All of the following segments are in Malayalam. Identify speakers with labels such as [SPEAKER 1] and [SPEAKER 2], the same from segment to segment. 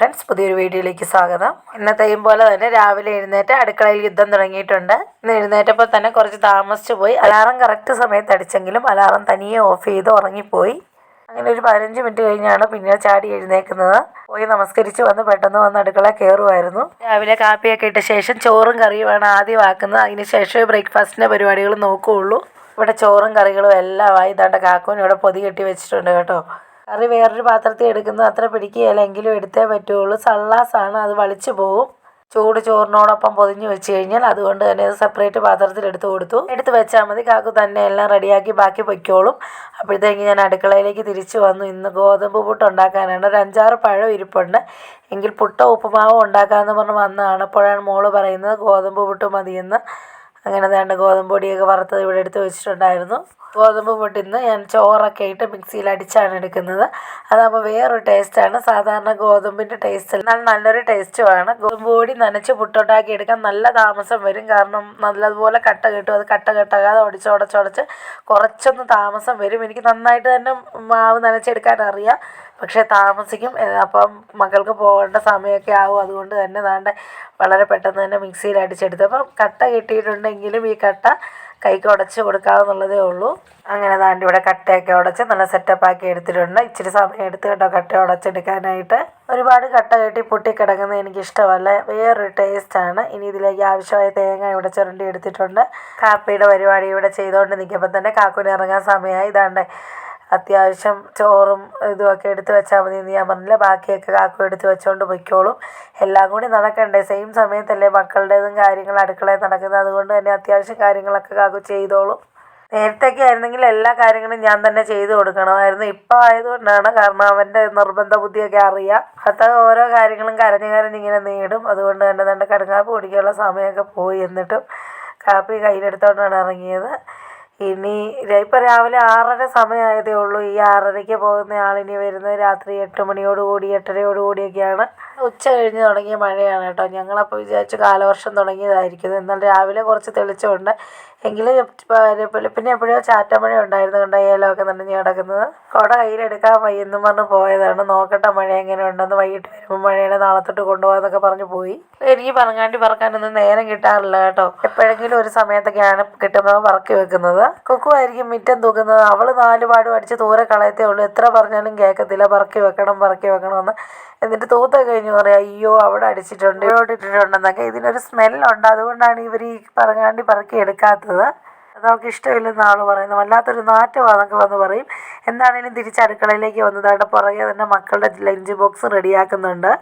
[SPEAKER 1] ഫ്രണ്ട്സ് പുതിയൊരു വീഡിയോയിലേക്ക് സ്വാഗതം. ഇന്നത്തെയും പോലെ തന്നെ രാവിലെ എഴുന്നേറ്റ് അടുക്കളയിൽ യുദ്ധം തുടങ്ങിയിട്ടുണ്ട്. ഇന്ന് എഴുന്നേറ്റപ്പോൾ തന്നെ കുറച്ച് താമസിച്ചു പോയി. അലാറം കറക്റ്റ് സമയത്ത് അടിച്ചെങ്കിലും അലാറം തനിയെ ഓഫ് ചെയ്ത് ഉറങ്ങിപ്പോയി. അങ്ങനെ ഒരു പതിനഞ്ച് മിനിറ്റ് കഴിഞ്ഞാണ് പിന്നെ ചാടി എഴുന്നേക്കുന്നത്. പോയി നമസ്കരിച്ച് വന്ന് പെട്ടെന്ന് വന്ന് അടുക്കള കയറുമായിരുന്നു. രാവിലെ കാപ്പിയൊക്കെ ഇട്ട ശേഷം ചോറും കറിയുമാണ് ആദ്യം ആക്കുന്നത്. അതിന് ശേഷമേ ബ്രേക്ക്ഫാസ്റ്റിന്റെ പരിപാടികൾ നോക്കുകയുള്ളൂ. ഇവിടെ ചോറും കറികളും എല്ലാം ആയി. ഇതാണ്ട് കാക്കൂന് ഇവിടെ പൊതി കെട്ടി വെച്ചിട്ടുണ്ട് കേട്ടോ. കറി വേറൊരു പാത്രത്തിൽ എടുക്കുന്നത് അത്ര പിടിക്കുകയില്ല എങ്കിലും എടുത്തേ പറ്റുള്ളൂ. സള്ളാസാണ്. അത് വളിച്ചു പോകും ചൂട് ചോറിനോടൊപ്പം പൊതിഞ്ഞ് വെച്ച് കഴിഞ്ഞാൽ അതുകൊണ്ട് തന്നെ അത് സെപ്പറേറ്റ് പാത്രത്തിൽ എടുത്ത് കൊടുത്തു. എടുത്ത് വെച്ചാൽ മതി. കാക്കു തന്നെ എല്ലാം റെഡിയാക്കി ബാക്കി പൊയ്ക്കോളും. അപ്പോഴത്തേക്ക് ഞാൻ അടുക്കളയിലേക്ക് തിരിച്ചു വന്നു. ഇന്ന് ഗോതമ്പ് പുട്ട് ഉണ്ടാക്കാനാണ്. ഒരു അഞ്ചാറ് പഴം ഇരിപ്പുണ്ട്. എങ്കിൽ പുട്ടോ ഉപ്പുമാവോ ഉണ്ടാക്കാമെന്ന് പറഞ്ഞ് വന്നതാണ്. അപ്പോഴാണ് മോൾ പറയുന്നത് ഗോതമ്പ് പുട്ട് മതിയെന്ന്. അങ്ങനെ ദാണ്ട് ഗോതമ്പ് പൊടിയൊക്കെ വറുത്തത് ഇവിടെ എടുത്ത് വെച്ചിട്ടുണ്ടായിരുന്നു. ഗോതമ്പ് പൊട്ടിന്ന് ഞാൻ ചോറൊക്കെ ഇട്ട് മിക്സിയിൽ അടിച്ചാണ് എടുക്കുന്നത്. അതാകുമ്പോൾ വേറൊരു ടേസ്റ്റാണ് സാധാരണ ഗോതമ്പിന്റെ ടേസ്റ്റ് എന്നാൽ നല്ലൊരു ടേസ്റ്റുമാണ് ഗോതമ്പ് പൊടി നനച്ച് പുട്ടുണ്ടാക്കി എടുക്കാൻ നല്ല താമസം വരും. കാരണം നല്ലതുപോലെ കട്ട കിട്ടും. അത് കട്ട കെട്ടാകാതെ ഉടച്ചുടച്ചുടച്ച് കുറച്ചൊന്ന് താമസം വരും. എനിക്ക് നന്നായിട്ട് തന്നെ മാവ് നനച്ചെടുക്കാൻ അറിയാം. പക്ഷേ താമസിക്കും. അപ്പം മക്കൾക്ക് പോകേണ്ട സമയമൊക്കെ ആവും. അതുകൊണ്ട് തന്നെ ദാണ്ടെ വളരെ പെട്ടെന്ന് തന്നെ മിക്സിയിൽ അടിച്ചെടുത്തു. അപ്പം കട്ട കിട്ടിയിട്ടുണ്ടെങ്കിലും ഈ കട്ട കൈക്ക് ഉടച്ച് കൊടുക്കാവുന്നുള്ളതേ ഉള്ളൂ. അങ്ങനെ ദാണ്ട് ഇവിടെ കട്ടയൊക്കെ ഉടച്ച് നല്ല സെറ്റപ്പ് ആക്കി എടുത്തിട്ടുണ്ട്. ഇച്ചിരി സമയം എടുത്ത് കേട്ടോ കട്ട ഉടച്ചെടുക്കാനായിട്ട്. ഒരുപാട് കട്ട കെട്ടി പൊട്ടിക്കിടക്കുന്നത് എനിക്ക് ഇഷ്ടമല്ല വേറൊരു ടേസ്റ്റാണ്. ഇനി ഇതിലേക്ക് ആവശ്യമായ തേങ്ങ ഇവിടെ ചുരണ്ടി എടുത്തിട്ടുണ്ട്. കാപ്പിയുടെ പരിപാടി ഇവിടെ ചെയ്തുകൊണ്ട് നിൽക്കുമ്പോൾ തന്നെ കാക്കുനിറങ്ങാൻ സമയമായി. ഇതാണ്ട് അത്യാവശ്യം ചോറും ഇതുമൊക്കെ എടുത്ത് വെച്ചാൽ മതി എന്ന് ഞാൻ പറഞ്ഞില്ല? ബാക്കിയൊക്കെ കാക്കു എടുത്ത് വെച്ചുകൊണ്ട് പൊയ്ക്കോളും. എല്ലാം കൂടി നടക്കണ്ടേ? സെയിം സമയത്തല്ലേ മക്കളുടേതും കാര്യങ്ങൾ അടുക്കളയിൽ നടക്കുന്നത്. അതുകൊണ്ട് തന്നെ അത്യാവശ്യം കാര്യങ്ങളൊക്കെ കാക്കു ചെയ്തോളും. നേരത്തെയൊക്കെ ആയിരുന്നെങ്കിൽ എല്ലാ കാര്യങ്ങളും ഞാൻ തന്നെ ചെയ്തു കൊടുക്കണമായിരുന്നു. ഇപ്പോൾ ആയതുകൊണ്ടാണ് കാരണം അവന്റെ നിർബന്ധ ബുദ്ധിയൊക്കെ അറിയാം. അത് ഓരോ കാര്യങ്ങളും കരഞ്ഞ് കരഞ്ഞിങ്ങനെ നേടും. അതുകൊണ്ട് തന്നെ തന്റെ കടുങ്ങാപ്പ് കുടിക്കാനുള്ള സമയമൊക്കെ പോയി എന്നിട്ടും കാപ്പി കയ്യിലെടുത്തോണ്ടാണ് ഇറങ്ങിയത്. ഇനി ഇപ്പം രാവിലെ ആറര സമയമായതേ ഉള്ളൂ. ഈ ആറരയ്ക്ക് പോകുന്ന ആളിനി വരുന്നത് രാത്രി എട്ട് മണിയോട് കൂടി എട്ടരയോട് കൂടിയൊക്കെയാണ്. ഉച്ച കഴിഞ്ഞ് തുടങ്ങിയ മഴയാണ് കേട്ടോ. ഞങ്ങളപ്പോൾ വിചാരിച്ചു കാലവർഷം തുടങ്ങിയതായിരിക്കും എന്നാൽ രാവിലെ കുറച്ച് തെളിച്ചമുണ്ട്. എങ്കിലും പിന്നെ എപ്പോഴോ ചാറ്റമഴ ഉണ്ടായിരുന്നു കണ്ടോ? ഏലമൊക്കെ നനഞ്ഞ് കിടക്കുന്നത്. കുട കയ്യിലെടുക്കാൻ വയ്യെന്നും പറഞ്ഞ് പോയതാണ്. നോക്കട്ടെ മഴ എങ്ങനെ ഉണ്ടെന്ന് വൈകിട്ട് വരുമ്പോൾ മഴയുടെ നാളെ തൊട്ട് കൊണ്ടുപോകാന്നൊക്കെ പറഞ്ഞ് പോയി. എനിക്ക് പറങ്ങാണ്ടി പറക്കാനൊന്നും നേരം കിട്ടാറില്ല കേട്ടോ. എപ്പോഴെങ്കിലും ഒരു സമയത്തൊക്കെയാണ് കിട്ടുമ്പോൾ പറക്കി വെക്കുന്നത്. കുക്കു ആയിരിക്കും മിറ്റം തൂക്കുന്നത്. അവൾ നാല് പാടും അടിച്ച് ദൂരെ കളയത്തേ ഉള്ളൂ. എത്ര പറഞ്ഞാലും കേൾക്കത്തില്ല പറക്കി വെക്കണം പറക്കി വെക്കണമെന്ന്. എന്നിട്ട് തൂത്ത കഴിഞ്ഞ് പറയാം അയ്യോ അവിടെ അടിച്ചിട്ടുണ്ട് ഇവിടെ ഇട്ടിട്ടുണ്ടെന്നൊക്കെ. ഇതിനൊരു സ്മെല്ലുണ്ട്. അതുകൊണ്ടാണ് ഇവർ ഈ പറങ്ങാണ്ടി പറക്കി എടുക്കാത്തത്. അത് നമുക്ക് ഇഷ്ടമില്ലെന്ന് ആൾ പറയുന്നു. വല്ലാത്തൊരു നാറ്റമാണെന്നൊക്കെ വന്ന് പറയും. എന്താണേലും തിരിച്ച് അടുക്കളയിലേക്ക് വന്നതായിട്ട് പുറകെ തന്നെ മക്കളുടെ ലഞ്ച് ബോക്സ് റെഡിയാക്കുന്നുണ്ട്.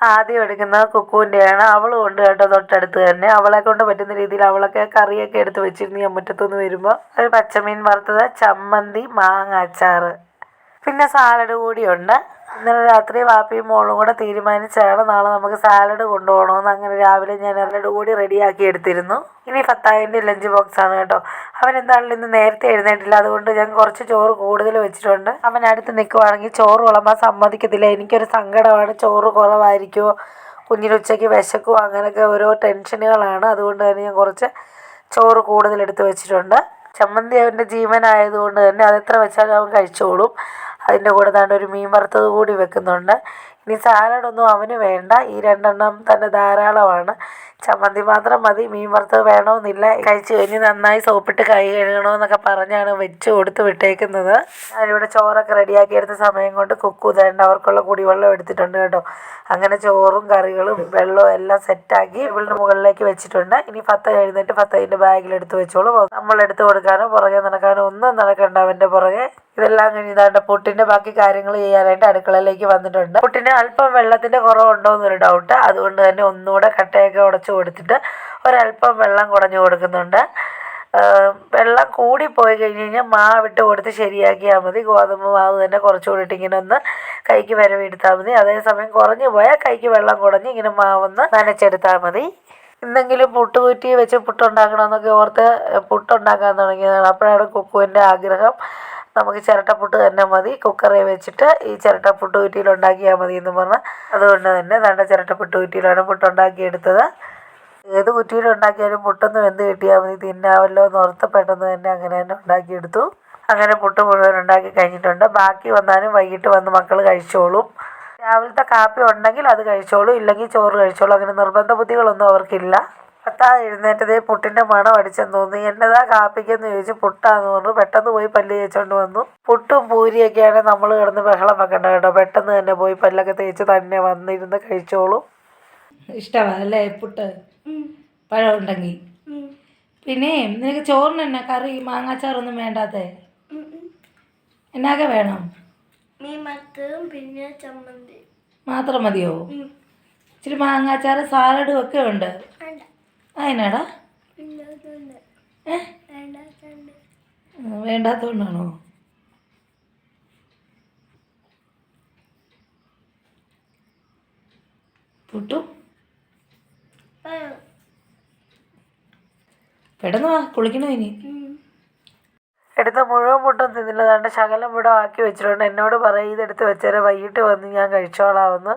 [SPEAKER 1] ആദ്യം എടുക്കുന്നത് കുക്കുവിന്റെയാണ്. അവളും കൊണ്ട് കേട്ടോ തൊട്ടടുത്ത് തന്നെ. അവളെ കൊണ്ട് പറ്റുന്ന രീതിയിൽ അവളൊക്കെ കറിയൊക്കെ എടുത്ത് വെച്ചിരുന്നു ഞാൻ മുറ്റത്തുനിന്ന് വരുമ്പോൾ ഒരു പച്ചമീൻ വറുത്തത് ചമ്മന്തി മാങ്ങ അച്ചാറ്. പിന്നെ സാലഡ് കൂടിയുണ്ട്. ഇന്നലെ രാത്രി വാപ്പിയും മോളും കൂടെ തീരുമാനിച്ചാണ് നാളെ നമുക്ക് സാലഡ് കൊണ്ടുപോകണമെന്ന്. അങ്ങനെ രാവിലെ ഞാൻ എല്ലാം കൂടി റെഡിയാക്കി എടുത്തിരുന്നു. ഇനി ഫത്തായിന്റെ ലഞ്ച് ബോക്സ് ആണ് കേട്ടോ. അവൻ എന്താണെങ്കിലും ഇന്ന് നേരത്തെ എഴുന്നേറ്റില്ല. അതുകൊണ്ട് ഞാൻ കുറച്ച് ചോറ് കൂടുതൽ വെച്ചിട്ടുണ്ട്. അവൻ അടുത്ത് നിൽക്കുവാണെങ്കിൽ ചോറ് വിളമ്പാൻ സമ്മതിക്കത്തില്ല. എനിക്കൊരു സങ്കടമാണ്. ചോറ് കുറവായിരിക്കുമോ കുഞ്ഞിന് ഉച്ചയ്ക്ക് വിശക്കുമോ അങ്ങനെയൊക്കെ ഓരോ ടെൻഷനുകളാണ്. അതുകൊണ്ട് തന്നെ ഞാൻ കുറച്ച് ചോറ് കൂടുതൽ എടുത്ത് വെച്ചിട്ടുണ്ട്. ചമ്മന്തി അവന്റെ ജീവനായതുകൊണ്ട് തന്നെ അതെത്ര വെച്ചാലും അവൻ കഴിച്ചോളും. അതിന്റെ കൂടെ താണ്ട് ഒരു മീൻ വറുത്തത് കൂടി വെക്കുന്നുണ്ട്. ഇനി സാലഡൊന്നും അവന് വേണ്ട. ഈ രണ്ടെണ്ണം തന്നെ ധാരാളമാണ്. ചമ്മന്തി മാത്രം മതി. മീൻ വറുത്തത് വേണമെന്നില്ല കഴിച്ച് കഴിഞ്ഞ് നന്നായി സോപ്പിട്ട് കൈ കഴുകണമെന്നൊക്കെ പറഞ്ഞാണ് വെച്ച് കൊടുത്ത് വിട്ടേക്കുന്നത്. ഞാനിവിടെ ചോറൊക്കെ റെഡിയാക്കി എടുത്ത സമയം കൊണ്ട് കുക്കു തേണ്ട അവർക്കുള്ള കുടിവെള്ളം എടുത്തിട്ടുണ്ട് കേട്ടോ. അങ്ങനെ ചോറും കറികളും വെള്ളവും എല്ലാം സെറ്റാക്കി ഇവളുടെ മുകളിലേക്ക് വെച്ചിട്ടുണ്ട്. ഇനി ഫത്ത എഴുന്നേറ്റ് ഫത്തതിന്റെ ബാഗിൽ എടുത്ത് വെച്ചോളൂ. നമ്മൾ എടുത്ത് കൊടുക്കാനോ പുറകെ നടക്കാനോ ഒന്നും നടക്കണ്ട അവന്റെ പുറകെ. ഇതെല്ലാം കഴിഞ്ഞ് ഇതാണ്ട് പുട്ടിന്റെ ബാക്കി കാര്യങ്ങൾ ചെയ്യാനായിട്ട് അടുക്കളയിലേക്ക് വന്നിട്ടുണ്ട്. പുട്ടിന് അല്പം വെള്ളത്തിന്റെ കുറവുണ്ടോ എന്നൊരു ഡൗട്ട് അതുകൊണ്ട് തന്നെ ഒന്നുകൂടെ കട്ടയൊക്കെ ഉടച്ചു കൊടുത്തിട്ട് ഒരല്പം വെള്ളം കുടഞ്ഞു കൊടുക്കുന്നുണ്ട്. വെള്ളം കൂടി പോയി കഴിഞ്ഞ് കഴിഞ്ഞാൽ ഇട്ട് കൊടുത്ത് ശരിയാക്കിയാൽ മതി. ഗോതമ്പ് മാവ് തന്നെ കുറച്ചുകൂടി ഇങ്ങനെ ഒന്ന് കൈക്ക് വരവെടുത്താൽ മതി. അതേസമയം കുറഞ്ഞു പോയാൽ കൈക്ക് വെള്ളം കുടഞ്ഞ് ഇങ്ങനെ മാവൊന്ന് നനച്ചെടുത്താൽ മതി. ഇന്നെങ്കിലും പുട്ട് കുറ്റി വെച്ച് പുട്ടുണ്ടാക്കണമെന്നൊക്കെ ഓർത്ത് പുട്ടുണ്ടാക്കാൻ തുടങ്ങിയതാണ്. അപ്പോഴാണ് കുക്കുവിന്റെ ആഗ്രഹം. നമുക്ക് ചിരട്ടപ്പുട്ട് തന്നെ മതി. കുക്കറിൽ വെച്ചിട്ട് ഈ ചിരട്ടപ്പുട്ട് കുറ്റിയിൽ ഉണ്ടാക്കിയാൽ മതി എന്ന് പറഞ്ഞ് അതുകൊണ്ട് തന്നെ നല്ല ചിരട്ടപ്പുട്ട് കുറ്റിയിലാണ് പുട്ടുണ്ടാക്കിയെടുത്തത് ഏത് കുറ്റിയിൽ ഉണ്ടാക്കിയാലും പുട്ടൊന്ന് വെന്ത് കിട്ടിയാൽ മതി. തിന്നാവല്ലോ എന്ന് ഓർത്ത് പെട്ടെന്ന് തന്നെ അങ്ങനെ തന്നെ ഉണ്ടാക്കിയെടുത്തു. അങ്ങനെ പുട്ട് മുഴുവൻ ഉണ്ടാക്കി കഴിഞ്ഞിട്ടുണ്ട്. ബാക്കി വന്നാലും വൈകിട്ട് വന്ന് മക്കൾ കഴിച്ചോളും. രാവിലത്തെ കാപ്പി ഉണ്ടെങ്കിൽ അത് കഴിച്ചോളൂ. ഇല്ലെങ്കിൽ ചോറ് കഴിച്ചോളൂ. അങ്ങനെ നിർബന്ധ ബുദ്ധികളൊന്നും അവർക്കില്ല. പത്താതെ എഴുന്നേറ്റതേ പുട്ടിന്റെ മണം അടിച്ചെന്ന് തോന്നി എന്നതാ കാപ്പിക്കെന്ന് ചോദിച്ചു പുട്ടാന്ന് പറഞ്ഞു. പെട്ടെന്ന് പോയി പല്ല് തേച്ചോണ്ട് വന്നു. പുട്ടും പൂരിയൊക്കെയാണ് നമ്മൾ കിടന്ന് ബഹളം വെക്കണ്ട കേട്ടോ. പെട്ടെന്ന് തന്നെ പോയി പല്ലൊക്കെ തേച്ച് തന്നെ വന്നിരുന്ന് കഴിച്ചോളൂ.
[SPEAKER 2] ഇഷ്ടമാണല്ലേ പുട്ട്? പഴം ഉണ്ടെങ്കിൽ പിന്നെ നിനക്ക് ചോറിന് എന്നാ കറി? മാങ്ങാച്ചാറൊന്നും വേണ്ടാത്തേ? എന്നാകെ വേണം?
[SPEAKER 3] പിന്നെ ചമ്മന്തി.
[SPEAKER 2] മാത്രം മതിയോ? ഇച്ചിരി മാങ്ങാച്ചാറ് സാലഡും ഒക്കെ ഉണ്ട്. അതിനാടാ വേണ്ടാത്തോണ്ടാണോ? പുട്ടു? പെട്ടെന്ന് വാ കുളിക്കണോ ഇനി?
[SPEAKER 1] എടുത്ത മുഴുവൻ പുട്ടും തിന്നില്ലതാണ്ട് ശകലം ഇവിടെ ആക്കി വെച്ചിട്ടുണ്ട്. എന്നോട് പറയും ഇതെടുത്ത് വെച്ചേരെ വൈകിട്ട് വന്ന് ഞാൻ കഴിച്ചോളാമെന്ന്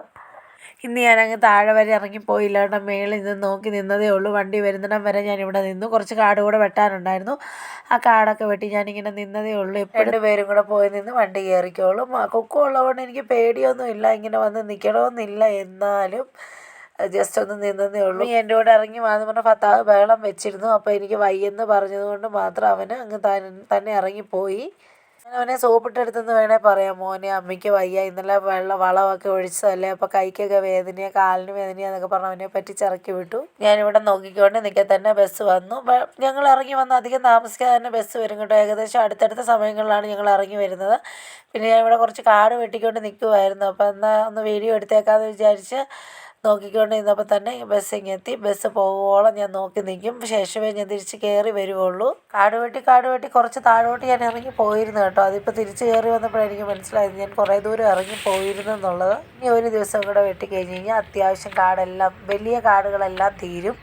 [SPEAKER 1] ഇന്ന് ഞാനങ്ങ് താഴെ വരെ ഇറങ്ങിപ്പോയില്ല. കേട്ടോ മേളിൽ നിന്ന് നോക്കി നിന്നതേ ഉള്ളൂ. വണ്ടി വരുന്നിടം വരെ ഞാൻ ഇവിടെ നിന്നു. കുറച്ച് കാട് കൂടെ വെട്ടാനുണ്ടായിരുന്നു. ആ കാടൊക്കെ വെട്ടി ഞാനിങ്ങനെ നിന്നതേ ഉള്ളൂ. എപ്പോഴും പേരും കൂടെ പോയി നിന്ന് വണ്ടി കയറിക്കോളും. കുക്കു ഉള്ളതുകൊണ്ട് എനിക്ക് പേടിയൊന്നും ഇല്ല. ഇങ്ങനെ വന്ന് നിൽക്കണമെന്നില്ല എന്നാലും ജസ്റ്റ് ഒന്ന് നിന്നതേ ഉള്ളൂ. നീ എന്റെ കൂടെ ഇറങ്ങി വാന്ന് പറഞ്ഞ ഭർത്താവ് ബഹളം വെച്ചിരുന്നു. അപ്പോൾ എനിക്ക് വയ്യെന്ന് പറഞ്ഞതുകൊണ്ട് മാത്രം അവന് അങ്ങ് തന്നെ ഇറങ്ങിപ്പോയി. ഞാൻ അവനെ സോപ്പിട്ടെടുത്തെന്ന് വേണേൽ പറയാം. മോനെ അമ്മയ്ക്ക് വയ്യ. ഇന്നലെ വെള്ള വളമൊക്കെ ഒഴിച്ചതല്ലേ? അപ്പോൾ കൈക്കൊക്കെ വേദനയാ കാലിന് വേദനയാന്നൊക്കെ പറഞ്ഞ് അവനെ പറ്റിച്ചിറക്കി വിട്ടു. ഞാനിവിടെ നോക്കിക്കൊണ്ട് നിൽക്കെ തന്നെ ബസ് വന്നു. ഞങ്ങൾ ഇറങ്ങി വന്ന് അധികം താമസിക്കാതെ തന്നെ ബസ് വരും കേട്ടോ. ഏകദേശം അടുത്തടുത്ത സമയങ്ങളിലാണ് ഞങ്ങൾ ഇറങ്ങി വരുന്നത്. പിന്നെ ഞാൻ ഇവിടെ കുറച്ച് കാട് വെട്ടിക്കൊണ്ട് നിൽക്കുമായിരുന്നു അപ്പോൾ എന്നാൽ ഒന്ന് വീഡിയോ എടുത്തേക്കാമെന്ന് വിചാരിച്ച് നോക്കിക്കൊണ്ട് നിന്നപ്പോൾ തന്നെ ബസ് ഇങ്ങെത്തി ബസ് പോകുവോളം ഞാൻ നോക്കി നിൽക്കും ശേഷമേ ഞാൻ തിരിച്ച് കയറി വരുവുള്ളൂ. കാടുവെട്ടി കാടുവെട്ടി കാട് വെട്ടി കുറച്ച് താഴോട്ട് ഞാൻ ഇറങ്ങി പോയിരുന്നു കേട്ടോ. അതിപ്പോൾ തിരിച്ച് കയറി വന്നപ്പോഴാണ് എനിക്ക് മനസ്സിലായത് ഞാൻ കുറേ ദൂരം ഇറങ്ങി പോയിരുന്നു എന്നുള്ളത്. ഇനി ഒരു ദിവസം കൂടെ വെട്ടി കഴിഞ്ഞ് കഴിഞ്ഞാൽ അത്യാവശ്യം കാടെല്ലാം വലിയ കാടുകളെല്ലാം തീരും.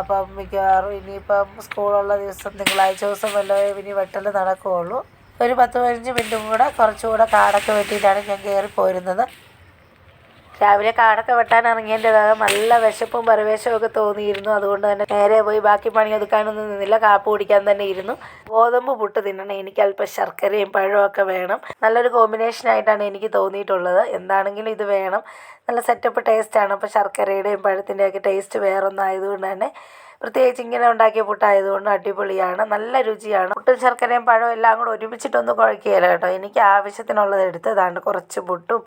[SPEAKER 1] അപ്പം മിക്കവാറും ഇനിയിപ്പം സ്കൂളുള്ള ദിവസം തിങ്കളാഴ്ച ദിവസം വല്ലതും ഇനി വെട്ടൽ നടക്കുകയുള്ളൂ ഒരു പത്ത് പതിനഞ്ച് മിനിറ്റും കൂടെ കുറച്ചുകൂടെ കാടൊക്കെ വെട്ടിയിട്ടാണ് ഞാൻ കയറി പോരുന്നത്. രാവിലെ കാടൊക്കെ വെട്ടാൻ ഇറങ്ങിയതിന്റെ ഭാഗം നല്ല വിശപ്പും പരവേശവും ഒക്കെ തോന്നിയിരുന്നു. അതുകൊണ്ട് തന്നെ നേരെ പോയി ബാക്കി പണി ഒതുക്കാനൊന്നും നിന്നില്ല. കാപ്പ് കുടിക്കാൻ തന്നെ ഇരുന്നു. ഗോതമ്പ് പുട്ട് തിന്നണം. എനിക്ക് അല്പം ശർക്കരയും പഴവും ഒക്കെ വേണം. നല്ലൊരു കോമ്പിനേഷൻ ആയിട്ടാണ് എനിക്ക് തോന്നിയിട്ടുള്ളത്. എന്താണെങ്കിലും ഇത് വേണം. നല്ല സെറ്റപ്പ് ടേസ്റ്റാണ് അപ്പോൾ ശർക്കരയുടെയും പഴത്തിന്റെയൊക്കെ ടേസ്റ്റ് വേറൊന്നായതുകൊണ്ട് തന്നെ പ്രത്യേകിച്ച് ഇങ്ങനെ ഉണ്ടാക്കിയ പുട്ടായതുകൊണ്ട് അടിപൊളിയാണ്. നല്ല രുചിയാണ്. പുട്ടും ശർക്കരയും പഴവും എല്ലാം കൂടെ ഒരുമിച്ചിട്ടൊന്നും കുഴക്കുകയില്ല കേട്ടോ. എനിക്ക് ആവശ്യത്തിനുള്ളത് എടുത്ത് ഏതാണ്ട് കുറച്ച് പുട്ടും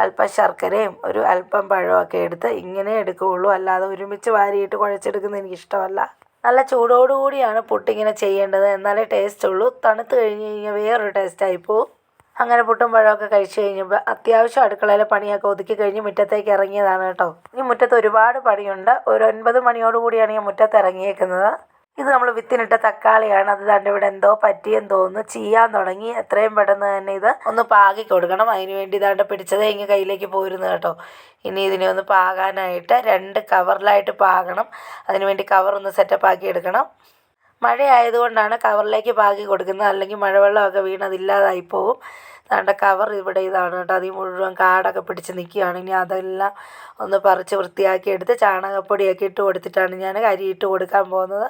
[SPEAKER 1] അല്പം ശർക്കരയും ഒരു അല്പം പഴമൊക്കെ എടുത്ത് ഇങ്ങനെ എടുക്കുകയുള്ളൂ. അല്ലാതെ ഒരുമിച്ച് വാരിയിട്ട് കുഴച്ചെടുക്കുന്നത് എനിക്കിഷ്ടമല്ല. നല്ല ചൂടോടുകൂടിയാണ് പുട്ടിങ്ങനെ ചെയ്യേണ്ടത്. എന്നാലേ ടേസ്റ്റ് ഉള്ളൂ. തണുത്ത് കഴിഞ്ഞ് കഴിഞ്ഞാൽ വേറൊരു ടേസ്റ്റായി പോവും അങ്ങനെ പുട്ടും പഴമൊക്കെ കഴിച്ചു കഴിഞ്ഞപ്പോൾ അത്യാവശ്യം അടുക്കളയിലെ പണിയൊക്കെ ഒതുക്കി കഴിഞ്ഞ് മുറ്റത്തേക്ക് ഇറങ്ങിയതാണ് കേട്ടോ. ഈ മുറ്റത്ത് ഒരുപാട് പണിയുണ്ട്. ഒരു ഒൻപത് മണിയോടുകൂടിയാണ് ഞാൻ മുറ്റത്ത് ഇറങ്ങിയേക്കുന്നത്. ഇത് നമ്മൾ വിത്തിനിട്ട തക്കാളിയാണ്. അത് തന്റെ ഇവിടെ എന്തോ പറ്റിയെന്ന് തോന്നുന്നു. ചെയ്യാൻ തുടങ്ങി. എത്രയും പെട്ടെന്ന് തന്നെ ഇത് ഒന്ന് പാകി കൊടുക്കണം. അതിന് വേണ്ടി ഇതാണ്ട് പിടിച്ചത് ഇങ്ങ് കയ്യിലേക്ക് പോരുന്നു കേട്ടോ. ഇനി ഇതിനെ ഒന്ന് പാകാനായിട്ട് രണ്ട് കവറിലായിട്ട് പാകണം. അതിന് വേണ്ടി കവർ ഒന്ന് സെറ്റപ്പ് ആക്കി എടുക്കണം. മഴ ആയതുകൊണ്ടാണ് കവറിലേക്ക് പാകി കൊടുക്കുന്നത്. അല്ലെങ്കിൽ മഴവെള്ളമൊക്കെ വീണ് അതില്ലാതായി പോകും അതുകൊണ്ട് കവർ ഇവിടെ ഇതാണ് കേട്ടോ. അതിൽ മുഴുവൻ കാടൊക്കെ പിടിച്ച് നിൽക്കുകയാണ്. ഇനി അതെല്ലാം ഒന്ന് പറിച്ച് വൃത്തിയാക്കി എടുത്ത് ചാണകപ്പൊടിയൊക്കെ ഇട്ട് കൊടുത്തിട്ടാണ് ഞാൻ അരി ഇട്ട് കൊടുക്കാൻ പോകുന്നത്.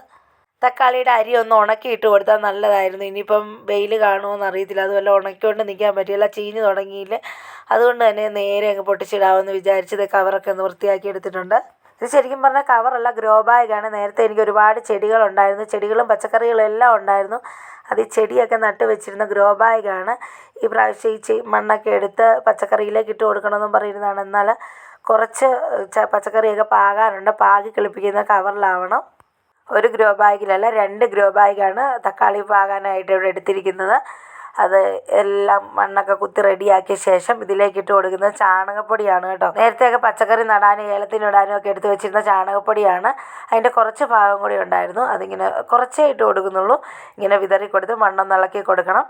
[SPEAKER 1] തക്കാളിയുടെ അരി ഒന്ന് ഉണക്കി ഇട്ട് കൊടുത്താൽ നല്ലതായിരുന്നു. ഇനിയിപ്പം വെയിൽ കാണുമോയെന്ന് അറിയത്തില്ല. അതുപോലെ ഉണക്കിക്കൊണ്ട് നിൽക്കാൻ പറ്റില്ല. ചീഞ്ഞ് തുടങ്ങിയില്ല. അതുകൊണ്ട് തന്നെ നേരെ അങ്ങ് പൊട്ടിച്ചിടാമെന്ന് വിചാരിച്ചത് കവറൊക്കെ ഒന്ന് വൃത്തിയാക്കി എടുത്തിട്ടുണ്ട്. ഇത് ശരിക്കും പറഞ്ഞാൽ കവറല്ല ഗ്രോ ബാഗാണ് നേരത്തെ എനിക്ക് ഒരുപാട് ചെടികളുണ്ടായിരുന്നു. ചെടികളും പച്ചക്കറികളും എല്ലാം ഉണ്ടായിരുന്നു. അത് ഈ ചെടിയൊക്കെ നട്ട് വെച്ചിരുന്ന ഗ്രോ ബാഗാണ് ഈ പ്രാവശ്യം ഈ മണ്ണൊക്കെ എടുത്ത് പച്ചക്കറിയിലേക്ക് ഇട്ട് കൊടുക്കണമെന്നും പറയുന്നതാണ് എന്നാൽ കുറച്ച് പച്ചക്കറിയൊക്കെ പാകാനുണ്ട്. പാകി കിളിപ്പിക്കുന്ന കവറിലാവണം. ഒരു ഗ്രോ ബാഗിലല്ല രണ്ട് ഗ്രോ ബാഗാണ് തക്കാളി പാകാനായിട്ട് ഇവിടെ എടുത്തിരിക്കുന്നത്. അത് എല്ലാം മണ്ണൊക്കെ കുത്തി റെഡിയാക്കിയ ശേഷം ഇതിലേക്ക് ഇട്ട് കൊടുക്കുന്നത് ചാണകപ്പൊടിയാണ് കേട്ടോ. നേരത്തെയൊക്കെ പച്ചക്കറി നടാനും ഏലത്തിനിടാനും ഒക്കെ എടുത്ത് വെച്ചിരുന്ന ചാണകപ്പൊടിയാണ്. അതിന്റെ കുറച്ച് ഭാഗം കൂടി ഉണ്ടായിരുന്നു. അതിങ്ങനെ കുറച്ചേ ഇട്ട് കൊടുക്കുന്നുള്ളൂ. ഇങ്ങനെ വിതറി കൊടുത്ത് മണ്ണൊന്ന് ഇളക്കി കൊടുക്കണം.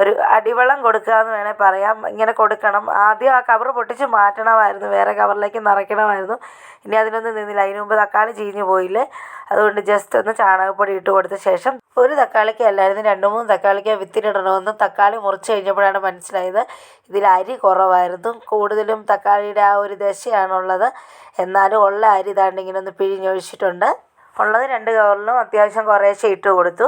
[SPEAKER 1] ഒരു അടിവെള്ളം കൊടുക്കുക എന്ന് വേണേൽ പറയാം. ഇങ്ങനെ കൊടുക്കണം. ആദ്യം ആ കവർ പൊട്ടിച്ച് മാറ്റണമായിരുന്നു. വേറെ കവറിലേക്ക് നിറയ്ക്കണമായിരുന്നു. ഇനി അതിനൊന്നും നിന്നില്ല. അതിന് മുമ്പ് തക്കാളി ചീഞ്ഞു പോയില്ലേ? അതുകൊണ്ട് ജസ്റ്റ് ഒന്ന് ചാണകപ്പൊടി ഇട്ട് കൊടുത്ത ശേഷം ഒരു തക്കാളിക്ക് അല്ലായിരുന്നു രണ്ട് മൂന്ന് തക്കാളിക്ക് വിത്തിനിടണമെന്നും തക്കാളി മുറിച്ച് കഴിഞ്ഞപ്പോഴാണ് മനസ്സിലായത് ഇതിൽ അരി കുറവായിരുന്നു. കൂടുതലും തക്കാളിയുടെ ആ ഒരു ദശയാണുള്ളത്. എന്നാലും ഉള്ള അരി ഇതാണ്ട് ഇങ്ങനെ ഒന്ന് പിഴിഞ്ഞൊഴിച്ചിട്ടുണ്ട്. ഉള്ളത് രണ്ട് കവറിലും അത്യാവശ്യം കുറേശ്ശെ ഇട്ട് കൊടുത്തു.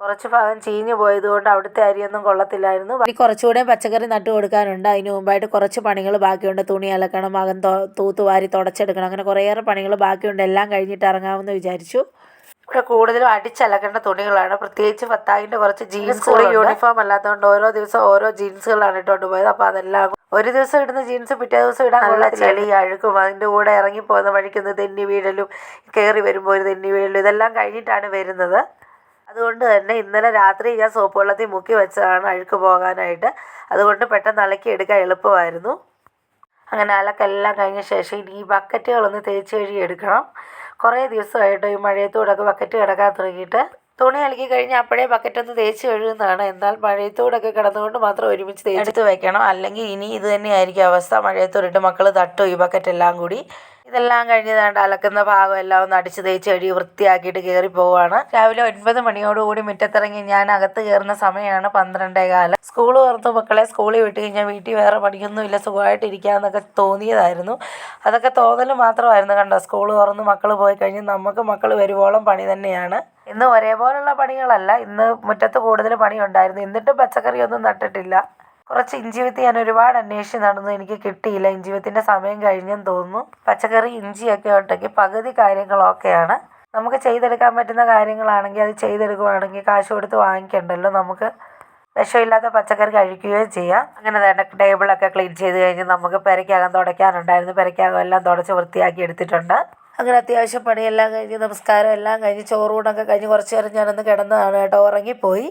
[SPEAKER 1] കുറച്ച് ഭാഗം ചീഞ്ഞു പോയതുകൊണ്ട് അവിടുത്തെ അരിയൊന്നും കൊള്ളത്തില്ലായിരുന്നു. ഇനി കുറച്ചുകൂടെ പച്ചക്കറി നട്ടു കൊടുക്കാനുണ്ട്. അതിന് മുമ്പായിട്ട് കുറച്ച് പണികൾ ബാക്കിയുണ്ട്. തുണി അലക്കണം അകം തൂത്തുവാരി തുടച്ചെടുക്കണം. അങ്ങനെ കുറേയേറെ പണികൾ ബാക്കിയുണ്ട്. എല്ലാം കഴിഞ്ഞിട്ട് ഇറങ്ങാമെന്ന് വിചാരിച്ചു. ഇവിടെ കൂടുതലും അടിച്ചലക്കേണ്ട തുണികളാണ്. പ്രത്യേകിച്ച് പത്താകിന്റെ കുറച്ച് ജീൻസ് യൂണിഫോം അല്ലാത്തതുകൊണ്ട് ഓരോ ദിവസം ഓരോ ജീൻസുകളാണ് ഇട്ടുകൊണ്ട് പോയത്. അപ്പോൾ അതെല്ലാം ഒരു ദിവസം ഇടുന്ന ജീൻസ് പിറ്റേ ദിവസം ഇടാൻ നല്ല ചെളി അഴുക്കും. അതിന്റെ കൂടെ ഇറങ്ങി പോകുന്ന വഴിക്കുന്ന തെന്നി വീഴലും കയറി വരുമ്പോൾ ഒരു തെന്നി വീഴലും ഇതെല്ലാം കഴിഞ്ഞിട്ടാണ് വരുന്നത്. അതുകൊണ്ട് തന്നെ ഇന്നലെ രാത്രി ഞാൻ സോപ്പ് വെള്ളത്തിൽ മുക്കി വെച്ചതാണ് അഴുക്ക് പോകാനായിട്ട്. അതുകൊണ്ട് പെട്ടെന്ന് അലക്കി എടുക്കാൻ എളുപ്പമായിരുന്നു. അങ്ങനെ അലക്കെല്ലാം കഴിഞ്ഞ ശേഷം ഇനി ഈ ബക്കറ്റുകളൊന്ന് തേച്ച് കഴുകി എടുക്കണം. കുറേ ദിവസമായിട്ട് ഈ മഴയത്തോടൊക്കെ ബക്കറ്റ് കിടക്കാൻ തുടങ്ങിയിട്ട്. തുണി അലക്കി കഴിഞ്ഞാൽ അപ്പോഴേ ബക്കറ്റൊന്ന് തേച്ച് കഴുകുന്നതാണ്. എന്നാൽ മഴയത്തോടൊക്കെ കിടന്നുകൊണ്ട് മാത്രം ഒരുമിച്ച് തേച്ചെടുത്ത് വെക്കണം. അല്ലെങ്കിൽ ഇനി ഇത് തന്നെയായിരിക്കും അവസ്ഥ. മഴയത്തോടിട്ട് മക്കൾ തട്ടും ഈ ബക്കറ്റെല്ലാം കൂടി. ഇതെല്ലാം കഴിഞ്ഞതാണ്ട് അലക്കുന്ന ഭാഗം എല്ലാം ഒന്ന് അടിച്ച് തേച്ച് കഴുകി വൃത്തിയാക്കിയിട്ട് കയറി പോവാണ്. രാവിലെ ഒൻപത് മണിയോടുകൂടി മുറ്റത്തിറങ്ങി ഞാൻ അകത്ത് കയറുന്ന സമയമാണ് പന്ത്രണ്ടേ കാലം സ്കൂൾ തുറന്നു മക്കളെ സ്കൂളിൽ വിട്ട് കഴിഞ്ഞാൽ വീട്ടിൽ വേറെ പണിയൊന്നുമില്ല സുഖമായിട്ട് ഇരിക്കാമെന്നൊക്കെ തോന്നിയതായിരുന്നു. അതൊക്കെ തോന്നൽ മാത്രമായിരുന്നു കണ്ടോ? സ്കൂൾ തുറന്ന് മക്കൾ പോയി കഴിഞ്ഞ് നമുക്ക് മക്കൾ വരുവോളം പണി തന്നെയാണ്. ഇന്ന് ഒരേപോലുള്ള പണികളല്ല. ഇന്ന് മുറ്റത്ത് കൂടുതൽ പണിയുണ്ടായിരുന്നു. എന്നിട്ടും പച്ചക്കറിയൊന്നും നട്ടിട്ടില്ല. കുറച്ച് ഇഞ്ചി വിത്ത് ഞാൻ ഒരുപാട് അന്വേഷിച്ച് നടന്നു. എനിക്ക് കിട്ടിയില്ല. ഇഞ്ചി വിത്തിന്റെ സമയം കഴിഞ്ഞെന്ന് തോന്നുന്നു. പച്ചക്കറി ഇഞ്ചിയൊക്കെ ഉണ്ടെങ്കിൽ പകുതി കാര്യങ്ങളൊക്കെയാണ്. നമുക്ക് ചെയ്തെടുക്കാൻ പറ്റുന്ന കാര്യങ്ങളാണെങ്കിൽ അത് ചെയ്തെടുക്കുവാണെങ്കിൽ കാശ് കൊടുത്ത് വാങ്ങിക്കണ്ടല്ലോ. നമുക്ക് വിഷമില്ലാത്ത പച്ചക്കറി കഴിക്കുകയും ചെയ്യാം. അങ്ങനെ തന്നെ ടേബിളൊക്കെ ക്ലീൻ ചെയ്ത് കഴിഞ്ഞ് നമുക്ക് പെരയ്ക്കകം തുടയ്ക്കാനുണ്ടായിരുന്നു. പെരയ്ക്കകം എല്ലാം തുടച്ച് വൃത്തിയാക്കി എടുത്തിട്ടുണ്ട്. അങ്ങനെ അത്യാവശ്യം പണിയെല്ലാം കഴിഞ്ഞ് നമസ്കാരം എല്ലാം കഴിഞ്ഞ് ചോറൂണൊക്കെ കഴിഞ്ഞ് കുറച്ച് നേരം ഞാനൊന്ന് കിടന്നതാണ് കേട്ടോ. ഉറങ്ങിപ്പോയി.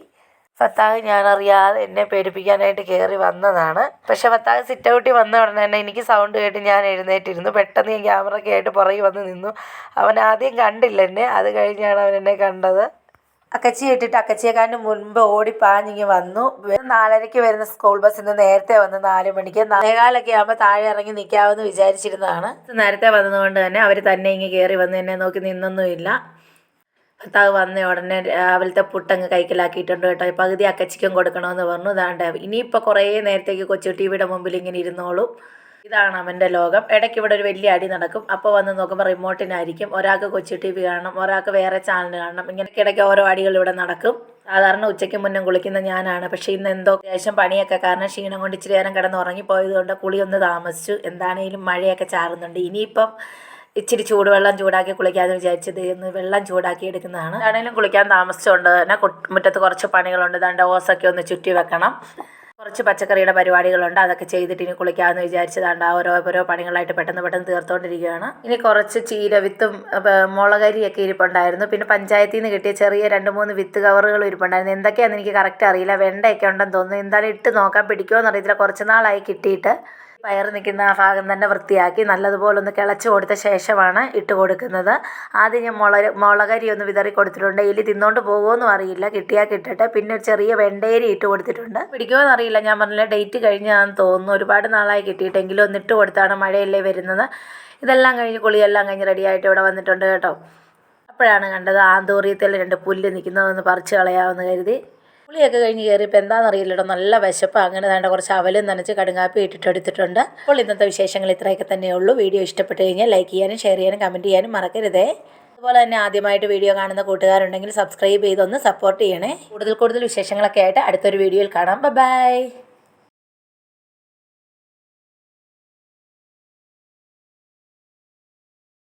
[SPEAKER 1] ഫത്താഹ് ഞാനറിയാതെ എന്നെ പേടിപ്പിക്കാനായിട്ട് കയറി വന്നതാണ്. പക്ഷെ ഫത്താഹ് സിറ്റ് ഔട്ടിൽ വന്ന ഉടനെ തന്നെ എനിക്ക് സൗണ്ട് കേട്ട് ഞാൻ എഴുന്നേറ്റിരുന്നു. പെട്ടെന്ന് ഞാൻ ക്യാമറയ്ക്ക് ആയിട്ട് പുറകെ വന്ന് നിന്നു. അവൻ ആദ്യം കണ്ടില്ല എന്നെ. അത് കഴിഞ്ഞാണ് അവൻ എന്നെ കണ്ടത്. അക്കച്ചി ഇട്ടിട്ട് അക്കച്ചിയെക്കാണ്ട് മുൻപ് ഓടി പാഞ്ഞിങ്ങി വന്നു. നാലരയ്ക്ക് വരുന്ന സ്കൂൾ ബസ് ഇന്ന് നേരത്തെ വന്ന് നാല് മണിക്ക് നാലേകാലൊക്കെ ആകുമ്പോൾ താഴെ ഇറങ്ങി നിൽക്കാമെന്ന് വിചാരിച്ചിരുന്നതാണ്. നേരത്തെ വന്നതുകൊണ്ട് തന്നെ അവർ തന്നെ ഇങ്ങ് കയറി വന്ന് എന്നെ നോക്കി നിന്നൊന്നുമില്ല. ഭർത്താവ് വന്ന ഉടനെ രാവിലത്തെ പുട്ടങ്ങ് കൈക്കലാക്കിയിട്ടുണ്ട് കേട്ടോ. പകുതി അക്കച്ചിക്കും കൊടുക്കണമെന്ന് പറഞ്ഞു. ഇതാണ്ട് ഇനിയിപ്പോൾ കുറേ നേരത്തേക്ക് കൊച്ചു ടി വിയുടെ മുമ്പിൽ ഇങ്ങനെ ഇരുന്നോളും. ഇതാണ് അവന്റെ ലോകം. ഇടയ്ക്ക് ഇവിടെ ഒരു വലിയ അടി നടക്കും. അപ്പോൾ വന്ന് നോക്കുമ്പോൾ റിമോട്ടിനായിരിക്കും. ഒരാൾക്ക് കൊച്ചു ടി വി കാണണം ഒരാൾക്ക് വേറെ ചാനൽ കാണണം. ഇങ്ങനെ ഇടയ്ക്ക് ഓരോ അടികൾ ഇവിടെ നടക്കും. സാധാരണ ഉച്ചയ്ക്ക് മുന്നേ കുളിക്കുന്ന ഞാനാണ്. പക്ഷേ ഇന്ന് എന്തോ അത്യാവശ്യം പണിയൊക്കെ കാരണം ക്ഷീണം കൊണ്ട് ഇച്ചിരി നേരം കിടന്ന് ഉറങ്ങിപ്പോയത് കൊണ്ട് കുളി ഒന്ന് താമസിച്ചു. എന്താണേലും മഴയൊക്കെ ചാറുന്നുണ്ട്. ഇനിയിപ്പം ഇച്ചിരി ചൂടുവെള്ളം ചൂടാക്കി കുളിക്കാമെന്ന് വിചാരിച്ചത് ഇന്ന് വെള്ളം ചൂടാക്കി എടുക്കുന്നതാണ്. ആണെങ്കിലും കുളിക്കാൻ താമസിച്ചുകൊണ്ട് തന്നെ മുറ്റത്ത് കുറച്ച് പണികളുണ്ട്. ദണ്ട ഓസൊക്കെ ഒന്ന് ചുറ്റി വെക്കണം. കുറച്ച് പച്ചക്കറിയുടെ പരിപാടികളുണ്ട്. അതൊക്കെ ചെയ്തിട്ട് ഇനി കുളിക്കാമെന്ന് വിചാരിച്ചതാണ്ട് ഓരോ ഓരോ പണികളായിട്ട് പെട്ടെന്ന് പെട്ടെന്ന് തീർത്തുകൊണ്ടിരിക്കുകയാണ് ഇനി കുറച്ച് ചീര വിത്തും മുളകരിയൊക്കെ ഇരിപ്പുണ്ടായിരുന്നു. പിന്നെ പഞ്ചായത്തിൽ നിന്ന് കിട്ടിയ ചെറിയ രണ്ട് മൂന്ന് വിത്ത് കവറുകൾ ഇരിപ്പുണ്ടായിരുന്നു. എന്തൊക്കെയാണെന്ന് എനിക്ക് കറക്റ്റ് അറിയില്ല. വെണ്ടയൊക്കെ ഉണ്ടെന്ന് തോന്നുന്നു. എന്തായാലും ഇട്ട് നോക്കാൻ പിടിക്കുമോ എന്നറിയത്തില്ല കുറച്ച് നാളായി കിട്ടിയിട്ട്. പയർ നിൽക്കുന്ന ആ ഭാഗം തന്നെ വൃത്തിയാക്കി നല്ലതുപോലെ ഒന്ന് കിളച്ച് കൊടുത്ത ശേഷമാണ് ഇട്ട് കൊടുക്കുന്നത്. ആദ്യം ഞാൻ മുളക് മുളകരി ഒന്ന് വിതറി കൊടുത്തിട്ടുണ്ട്. എലി തിന്നോണ്ട് പോകുമോന്നും അറിയില്ല. കിട്ടിയാൽ കിട്ടട്ടെ. പിന്നെ ഒരു ചെറിയ വെണ്ടേരി ഇട്ട് കൊടുത്തിട്ടുണ്ട്. പിടിക്കുമോ അറിയില്ല. ഞാൻ പറഞ്ഞില്ല ഡേറ്റ് കഴിഞ്ഞാന്ന് തോന്നുന്നു. ഒരുപാട് നാളായി കിട്ടിയിട്ടെങ്കിലും ഒന്ന് ഇട്ട് കൊടുത്താണ് മഴയല്ലേ വരുന്നത്. ഇതെല്ലാം കഴിഞ്ഞ് കുളിയെല്ലാം കഴിഞ്ഞ് റെഡിയായിട്ട് ഇവിടെ വന്നിട്ടുണ്ട് കേട്ടോ. അപ്പോഴാണ് കണ്ടത് ആന്തോറിയത്തിൽ രണ്ട് പുല്ല് നിൽക്കുന്നതെന്ന് പറിച്ച് കളയാമെന്ന് കരുതി. പുളിയൊക്കെ കഴിഞ്ഞ് കയറിയപ്പോൾ എന്താണെന്നറിയില്ല കേട്ടോ നല്ല വിശപ്പ്. അങ്ങനെ വേണ്ട കുറച്ച് അവലും നനച്ച് കടുങ്കാപ്പി ഇട്ടിട്ട് എടുത്തിട്ടുണ്ട്. അപ്പോൾ ഇന്നത്തെ വിശേഷങ്ങൾ ഇത്രയൊക്കെ തന്നെയുള്ളൂ. വീഡിയോ ഇഷ്ടപ്പെട്ട് കഴിഞ്ഞാൽ ലൈക്ക് ചെയ്യാനും ഷെയർ ചെയ്യാനും കമന്റ് ചെയ്യാനും മറക്കരുതേ. അതുപോലെ തന്നെ ആദ്യമായിട്ട് വീഡിയോ കാണുന്ന കൂട്ടുകാരുണ്ടെങ്കിൽ സബ്സ്ക്രൈബ് ചെയ്തൊന്ന് സപ്പോർട്ട് ചെയ്യണേ. കൂടുതൽ കൂടുതൽ വിശേഷങ്ങളൊക്കെ ആയിട്ട് അടുത്തൊരു വീഡിയോയിൽ കാണാം. ബൈ.